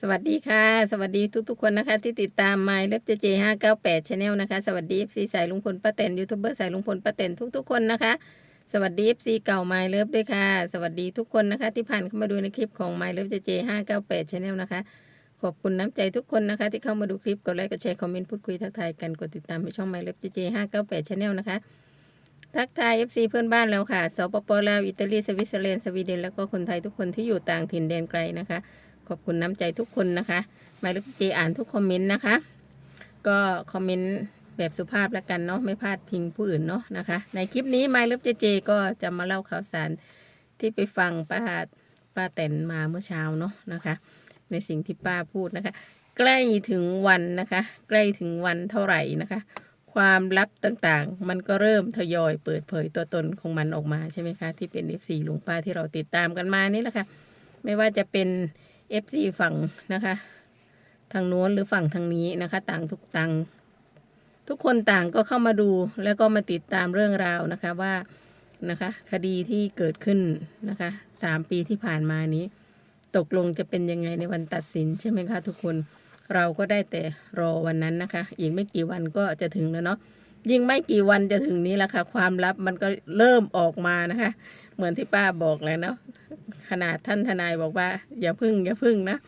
สวัสดีค่ะ สวัสดีทุกๆคนนะคะ ที่ติดตามไมล์เล็บเจเจห้าเก้าแปดชาแนลนะคะสวัสดีเอฟซีสายลุงพลป้าแตนยูทูบเบอร์สายลุงพลป้าแตนทุกๆคนนะคะ สวัสดีเอฟซีเก่าไมล์เลิฟด้วยค่ะ สวัสดีทุกคนนะคะ ที่ผ่านเข้ามาดูในคลิปของไมล์เล็บเจเจห้าเก้าแปดชาแนลนะคะ ขอบคุณน้ำใจทุกคนนะคะ ที่เข้ามาดูคลิปกดไลค์กดแชร์คอมเมนต์พูดคุยทักทายกันกดติดตามให้ช่องไมล์เล็บเจเจห้าเก้าแปดชาแนลนะคะทักทาย FC เพื่อนบ้านแล้วค่ะสปปลาวอิตาลีสวิตเซอร์แลนด์สวีเดนแล้วก็คนไทยทุกคนที่อยู่ต่างถิ่นแดนไกลนะคะ ขอบคุณน้ำใจทุกคนนะคะมาลขเจอ่านทุกคอมเมนต์นะคะ ก็คอมเมนต์แบบสุภาพแล้วกันเนาะไม่พลาดพิงผู้อื่นเนาะนะคะ ในคลิปนี้ My เลิฟเจเจก็จะมาเล่าข่าวสารที่ไปฟังป้าป้าแตนมาเมื่อเช้าเนาะนะคะ ในสิ่งที่ป้าพูดนะคะ ใกล้ถึงวันนะคะ ใกล้ถึงวันเท่าไหร่นะคะ ความลับต่างๆ มันก็เริ่มทยอยเปิดเผยตัวตนของมันออกมาใช่ไหมคะที่เป็น FC ลุงป้าที่เราติดตามกันมานี่แหละค่ะไม่ว่าจะเป็น FC ฝั่งนะคะ ทางโน้นหรือฝั่งทางนี้นะคะ ต่างทุกต่างทุกคนต่างก็เข้ามาดูแล้วก็มาติดตามเรื่องราวนะคะว่านะคะ คดีที่เกิดขึ้นนะคะสามปีที่ผ่านมานี้ ตกลงจะเป็นยังไงในวันตัดสินใช่ไหมคะทุกคนเราก็ได้แต่รอวันนั้นนะคะ อีกไม่กี่วันก็จะถึงแล้วเนาะ ยิ่งไม่กี่วันจะถึงนี้แหละค่ะ ความลับมันก็เริ่มออกมานะคะ เหมือนที่ป้าบอกแล้วเนาะขนาดท่านทนายบอกว่า อย่าพึ่งอย่าพึ่งนะ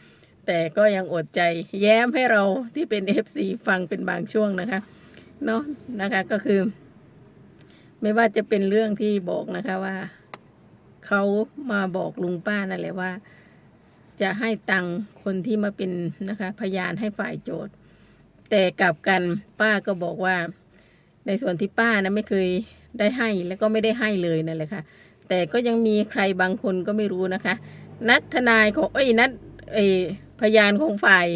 แต่ก็ยังอดใจแย้มให้เราที่เป็น FC ฟังเป็นบางช่วงนะคะเนาะนะคะก็คือ ไม่ว่าจะเป็นเรื่องที่บอกนะคะว่าเขามาบอกลุงป้านั่นแหละว่า จะให้ตังค์คนที่มาเป็นนะคะ พยานให้ฝ่ายโจทย์ แต่กลับกันป้าก็บอกว่า ในส่วนที่ป้านะไม่เคยได้ให้แล้วก็ไม่ได้ให้เลยนั่นแหละค่ะ แต่ก็ยังมีใครบางคนก็ไม่รู้นะคะ นัดทนายของเอ้ยนัดเอพยานของฝ่าย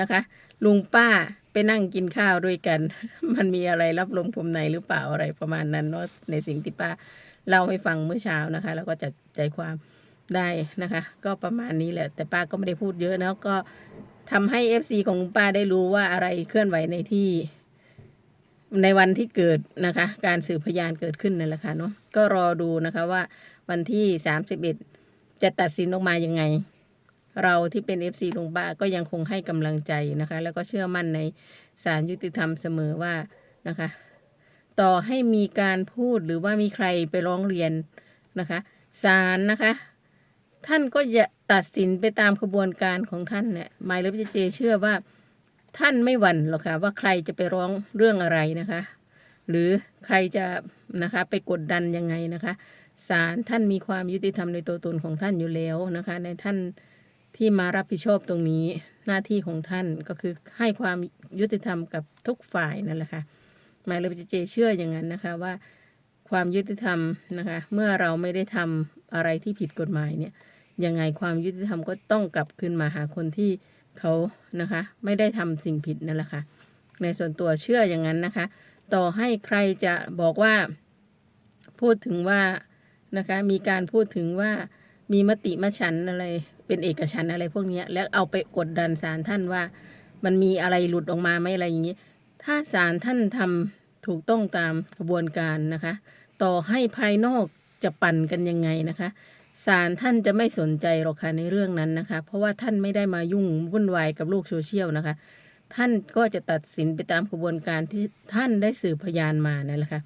นะคะ ลุงป้าไปนั่งกินข้าวด้วยกัน มันมีอะไรรับลมผมในหรือเปล่าอะไรประมาณนั้นเนาะในสิ่งที่ป้าเล่าให้ฟังเมื่อเช้านะคะ แล้วก็จัดใจความได้นะคะ ก็ประมาณนี้แหละ แต่ป้าก็ไม่ได้พูดเยอะนะก็ทำให้ FC ของลุงป้าได้รู้ว่าอะไรเคลื่อนไหวในที่ ในวันที่เกิดนะคะ การสืบพยานเกิดขึ้นนั่นแหละค่ะเนาะก็รอดูนะคะว่าวันที่ 31 จะตัดสินออกมายังไง เราที่เป็น FC ลุงป้าก็ยังคงให้กำลังใจนะคะ แล้วก็เชื่อมั่นในศาลยุติธรรมเสมอว่านะคะ ต่อให้มีการพูดหรือว่ามีใครไปร้องเรียนนะคะศาลนะคะ ท่านก็จะตัดสินไปตามขบวนการของท่านเนี่ยหมายเลขเจเชื่อว่า ท่านไม่หวั่นหรอกค่ะว่าใครจะไปร้องเรื่องอะไรนะคะ หรือใครจะนะคะไปกดดันยังไงนะคะศาลท่านมีความยุติธรรมในตัวตนของท่านอยู่แล้วนะคะ ในท่านที่มารับผิดชอบตรงนี้หน้าที่ของท่านก็คือให้ความยุติธรรมกับทุกฝ่ายนั่นแหละค่ะหมายเลขเจเชื่ออย่างนั้นนะคะว่าความยุติธรรมนะคะเมื่อเราไม่ได้ทำอะไรที่ผิดกฎหมายเนี่ยยังไงความยุติธรรมก็ต้องกลับคืนมาหาคนที่ เขานะคะ ไม่ได้ทำสิ่งผิดนั่นแหละค่ะ ในส่วนตัวเชื่ออย่างนั้นนะคะ ต่อให้ใครจะบอกว่าพูดถึงว่านะคะมีการพูดถึงว่ามีมติมฉันอะไรเป็นเอกฉันอะไรพวกนี้แล้วเอาไปกดดันศาลท่านว่ามันมีอะไรหลุดออกมาไหมอะไรอย่างนี้ ถ้าศาลท่านทำถูกต้องตามกระบวนการนะคะ ต่อให้ภายนอกจะปั่นกันยังไงนะคะ ศาลท่านจะไม่สนใจหรอกค่ะในเรื่องนั้นนะคะ เพราะว่าท่านไม่ได้มายุ่งวุ่นวายกับโลกโซเชียลนะคะ ท่านก็จะตัดสินไปตามกระบวนการที่ท่านได้สืบพยานมานั่นแหละค่ะ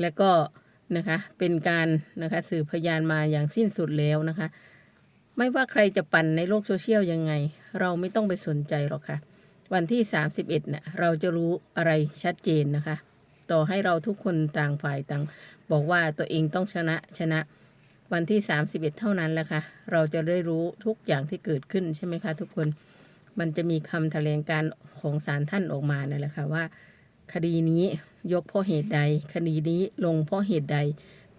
แล้วก็นะคะเป็นการนะคะสืบพยานมาอย่างสิ้นสุดแล้วนะคะ ไม่ว่าใครจะปั่นในโลกโซเชียลยังไง เราไม่ต้องไปสนใจหรอกค่ะ วันที่ 31เนี่ยเราจะรู้อะไรชัดเจนนะคะ ต่อให้เราทุกคนต่างฝ่ายต่าง บอกว่าตัวเองต้องชนะชนะ วันที่ 31 เท่านั้นแหละค่ะ เราจะได้รู้ทุกอย่างที่เกิดขึ้นใช่ไหมคะ ทุกคน มันจะมีคำแถลงการของศาลท่านออกมานั่นแหละค่ะว่า คดีนี้ยกเพราะเหตุใด คดีนี้ลงเพราะเหตุใด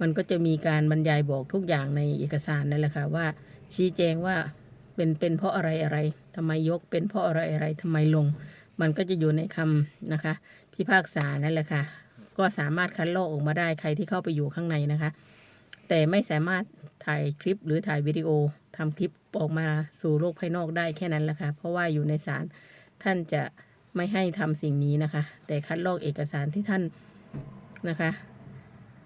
มันก็จะมีการบรรยายบอกทุกอย่างในเอกสารนั่นแหละค่ะว่า ชี้แจงว่าเป็นเป็นเพราะอะไรอะไรทำไมยกเป็นเพราะอะไรอะไรทำไมลง มันก็จะอยู่ในคำนะคะ พิพากษานั่นแหละค่ะ ก็สามารถคัดลอกออกมาได้ใครที่เข้าไปอยู่ข้างในนะคะ แต่ไม่สามารถถ่ายคลิปหรือถ่ายวิดีโอทำคลิปออกมาสู่โลกภายนอกได้แค่นั้นแหละค่ะ เพราะว่าอยู่ในศาลท่านจะไม่ให้ทำสิ่งนี้นะคะ แต่คัดลอกเอกสารที่ท่านนะคะ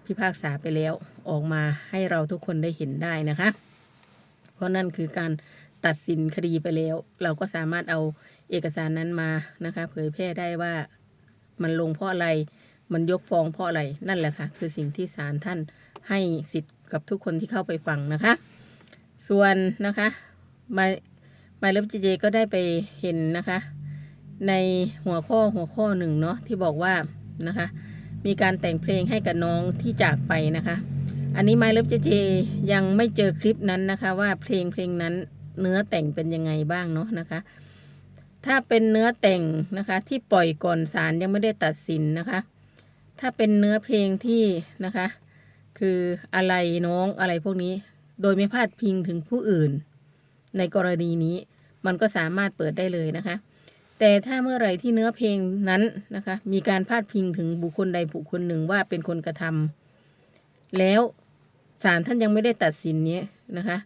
พิพากษาไปแล้วออกมาให้เราทุกคนได้เห็นได้นะคะ เพราะนั่นคือการตัดสินคดีไปแล้ว เราก็สามารถเอาเอกสารนั้นมานะคะ เผยแพร่ได้ว่ามันลงเพราะอะไร มันยกฟ้องเพราะอะไรนั่นแหละค่ะ คือสิ่งที่ศาลท่าน ให้สิทธิ์กับทุกคนที่เข้าไปฟังนะคะ ส่วนนะคะมามาเลิฟเจเจก็ได้ไปเห็นนะคะ ในหัวข้อหัวข้อหนึ่งเนาะที่บอกว่านะคะ มีการแต่งเพลงให้กับน้องที่จากไปนะคะ อันนี้ไมเลิฟเจเจยังไม่เจอคลิปนั้นนะคะว่าเพลงเพลงนั้นเนื้อแต่งเป็นยังไงบ้างเนาะนะคะ ถ้าเป็นเนื้อแต่งนะคะ ที่ปล่อยก่อนศาลยังไม่ได้ตัดสินนะคะ ถ้าเป็นเนื้อเพลงที่นะคะ คืออะไรน้องอะไรพวกนี้ โดยไม่พาดพิงถึงผู้อื่น ในกรณีนี้มันก็สามารถเปิดได้เลยนะคะ แต่ถ้าเมื่อไหร่ที่เนื้อเพลงนั้นนะคะ มีการพาดพิงถึงบุคคลใดบุคคลหนึ่งว่าเป็นคนกระทำแล้วศาลท่านยังไม่ได้ตัดสินนี้นะคะ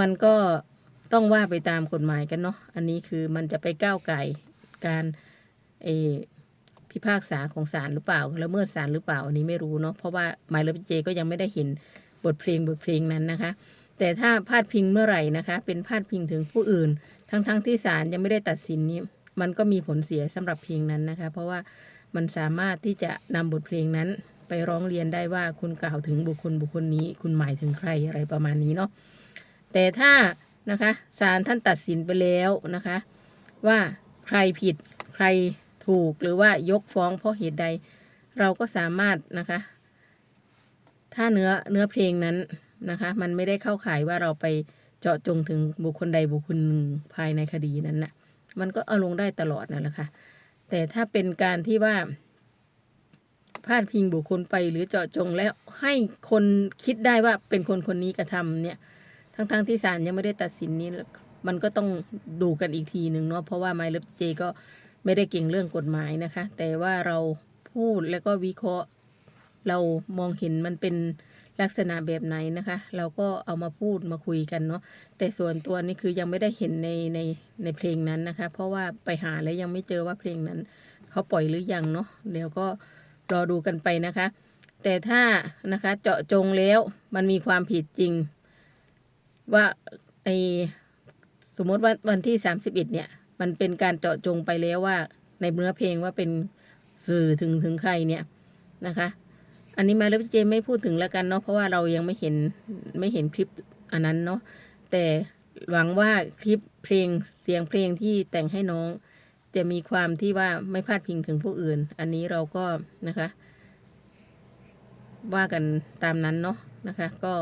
มันก็ต้องว่าไปตามกฎหมายกันเนาะ อันนี้คือมันจะไปก้าวไก่การเอ พิพากษาของศาลหรือเปล่าแล้วเมื่อศาลหรือเปล่าอันนี้ไม่รู้เนาะเพราะว่าหมายเลขเจก็ยังไม่ได้เห็นบทเพลงบทเพลงนั้นนะคะ แต่ถ้าพาดพิงเมื่อไหร่นะคะ เป็นพาดพิงถึงผู้อื่น ทั้งๆทที่ศาลยังไม่ได้ตัดสินนี้ มันก็มีผลเสียสำหรับเพลงนั้นนะคะ เพราะว่ามันสามารถที่จะนำบทเพลงนั้น ไปร้องเรียนได้ว่าคุณกล่าวถึงบุคคลบุคคลนี้ คุณหมายถึงใครอะไรประมาณนี้เนาะแต่ถ้านะคะศาลท่านตัดสินไปแล้วนะคะ ว่าใครผิดใคร ถูกหรือว่ายกฟ้องเพราะเหตุใด เราก็สามารถนะคะ ถ้าเนื้อเนื้อเพลงนั้นนะคะ มันไม่ได้เข้าข่ายว่าเราไปเจาะจงถึงบุคคลใดบุคคลหนึ่งภายในคดีนั้นนะมันก็เอาลงได้ตลอดนั่นแหละค่ะ แต่ถ้าเป็นการที่ว่าพาดพิงบุคคลไปหรือเจาะจงแล้วให้คนคิดได้ว่าเป็นคนคนนี้กระทำเนี่ยทั้งๆทที่ศาลยังไม่ได้ตัดสินนี้ มันก็ต้องดูกันอีกทีหนึ่งเนาะเพราะว่าไมล์เลฟเจก็ ไม่ได้เก่งเรื่องกฎหมายนะคะ แต่ว่าเราพูดแล้วก็วิเคราะห์ เรามองเห็นมันเป็นลักษณะแบบไหนนะคะ เราก็เอามาพูดมาคุยกันเนาะแต่ส่วนตัวนี่คือยังไม่ได้เห็นในในในเพลงนั้นนะคะ เพราะว่าไปหาแล้วยังไม่เจอว่าเพลงนั้น เขาปล่อยหรือยังเนาะเดี๋ยวก็รอดูกันไปนะคะ แต่ถ้านะคะเจาะจงแล้วมันมีความผิดจริง ว่าไอสมมติว่าวันที่สามสิบเอ็ดเนี่ย มันเป็นการเจาะจงไปแล้วว่า ในเนื้อเพลงว่าเป็นสื่อถึงถึงใครเนี่ยนะคะ อันนี้มาแล้วพี่เจไม่พูดถึงแล้วกันเนาะเพราะว่าเรายังไม่เห็นไม่เห็นคลิปอันนั้นเนาะแต่หวังว่าคลิปเพลงเสียงเพลงที่แต่งให้น้อง จะมีความที่ว่าไม่พลาดพิงถึงผู้อื่น อันนี้เราก็นะคะ ว่ากันตามนั้นเนาะนะคะ ก็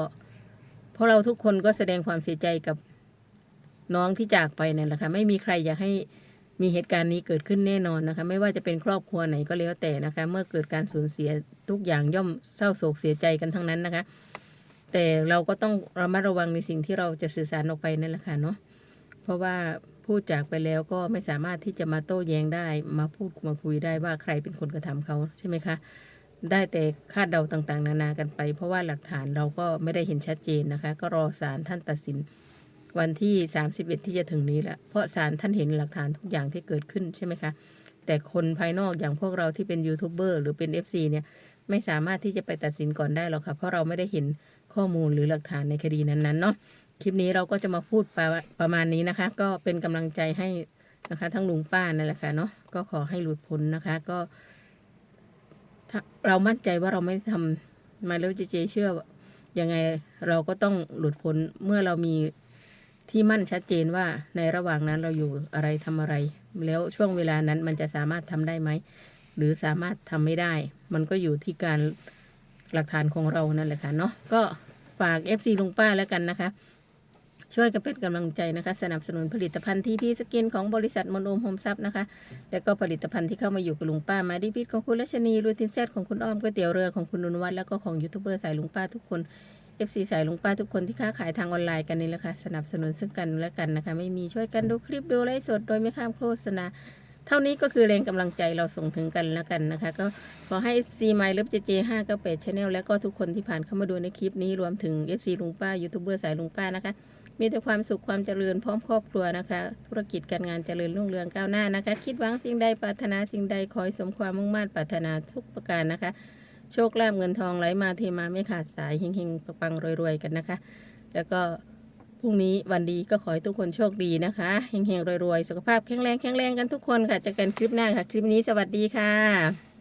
เพราะเราทุกคนก็แสดงความเสียใจกับ น้องที่จากไปเนี่ยแหละค่ะไม่มีใครอยากให้มีเหตุการณ์นี้เกิดขึ้นแน่นอนนะคะ ไม่ว่าจะเป็นครอบครัวไหนก็แล้วแต่นะคะ เมื่อเกิดการสูญเสียทุกอย่างย่อมเศร้าโศกเสียใจกันทั้งนั้นนะคะ แต่เราก็ต้องระมัดระวังในสิ่งที่เราจะสื่อสารออกไปนั่นแหละค่ะเนาะเพราะว่าพูดจากไปแล้วก็ไม่สามารถที่จะมาโต้แย้งได้ มาพูดมาคุยได้ว่าใครเป็นคนกระทำเขาใช่ไหมคะได้แต่คาดเดาต่างๆ นานากันไป เพราะว่าหลักฐานเราก็ไม่ได้เห็นชัดเจนนะคะ ก็รอศาลท่านตัดสิน วันที่ 31 ที่จะถึงนี้แหละเพราะศาลท่านเห็นหลักฐานทุกอย่างที่เกิดขึ้นใช่ไหมคะ แต่คนภายนอกอย่างพวกเราที่เป็นยูทูบเบอร์หรือเป็น FC เนี่ยไม่สามารถที่จะไปตัดสินก่อนได้หรอกค่ะ เพราะเราไม่ได้เห็นข้อมูลหรือหลักฐานในคดีนั้นๆเนาะคลิปนี้เราก็จะมาพูดประประมาณนี้นะคะ ก็เป็นกำลังใจให้นะคะ ทั้งลุงป้านั่นแหละค่ะเนาะก็ขอให้หลุดพ้นนะคะก็เรามั่นใจว่าเราไม่ได้ทำมาแล้วเจเจเชื่อยังไงเราก็ต้องหลุดพ้นเมื่อเรามี ที่มั่นชัดเจนว่าในระหว่างนั้นเราอยู่อะไรทำอะไร แล้วช่วงเวลานั้นมันจะสามารถทำได้ไหม หรือสามารถทำไม่ได้ มันก็อยู่ที่การหลักฐานของเรานั่นแหละค่ะเนาะก็ฝาก FC ลุงป้าแล้วกันนะคะ ช่วยกันเป็นกำลังใจนะคะ สนับสนุนผลิตภัณฑ์ที่พีสกินของบริษัทมนโอมโฮมซับนะคะ แล้วก็ผลิตภัณฑ์ที่เข้ามาอยู่กับลุงป้ามาดิพิษของคุณรัชนีรูตินเซตของคุณอ้อมก๋วยเตี๋ยวเรือของคุณนุนวัฒน์แล้วก็ของยูทูบเบอร์สายลุงป้าทุกคน FC สายลุงป้าทุกคนที่ค้าขายทางออนไลน์กันนี่แหละค่ะสนับสนุนซึ่งกันและกันนะคะ ไม่มีช่วยกันดูคลิปดูไลฟ์สดโดยไม่ข้ามโฆษณาเท่านี้ก็คือแรงกำลังใจเราส่งถึงกันแล้วกันนะคะ ก็ขอให้ C My เลิฟเจเจห้าก้าแปดชาแนลแล้วก็ทุกคนที่ผ่านเข้ามาดูในคลิปนี้รวมถึง FC ลุงป้ายูทูบเบอร์สายลุงป้านะคะ มีแต่ความสุขความเจริญพร้อมครอบครัวนะคะ ธุรกิจการงานเจริญรุ่งเรืองก้าวหน้านะคะ คิดหวังสิ่งใดปรารถนาสิ่งใดขอให้สมความมุ่งมั่นปรารถนาทุกประการนะคะ โชคลาภเงินทองไหลมาเทมาไม่ขาดสายเฮงๆปังๆรวยๆกันนะคะ แล้วก็พรุ่งนี้วันดีก็ขอให้ทุกคนโชคดีนะคะเฮงๆรวยๆสุขภาพแข็งแรงแข็งแรงกันทุกคนค่ะเจอกันคลิปหน้าค่ะ คลิปนี้สวัสดีค่ะ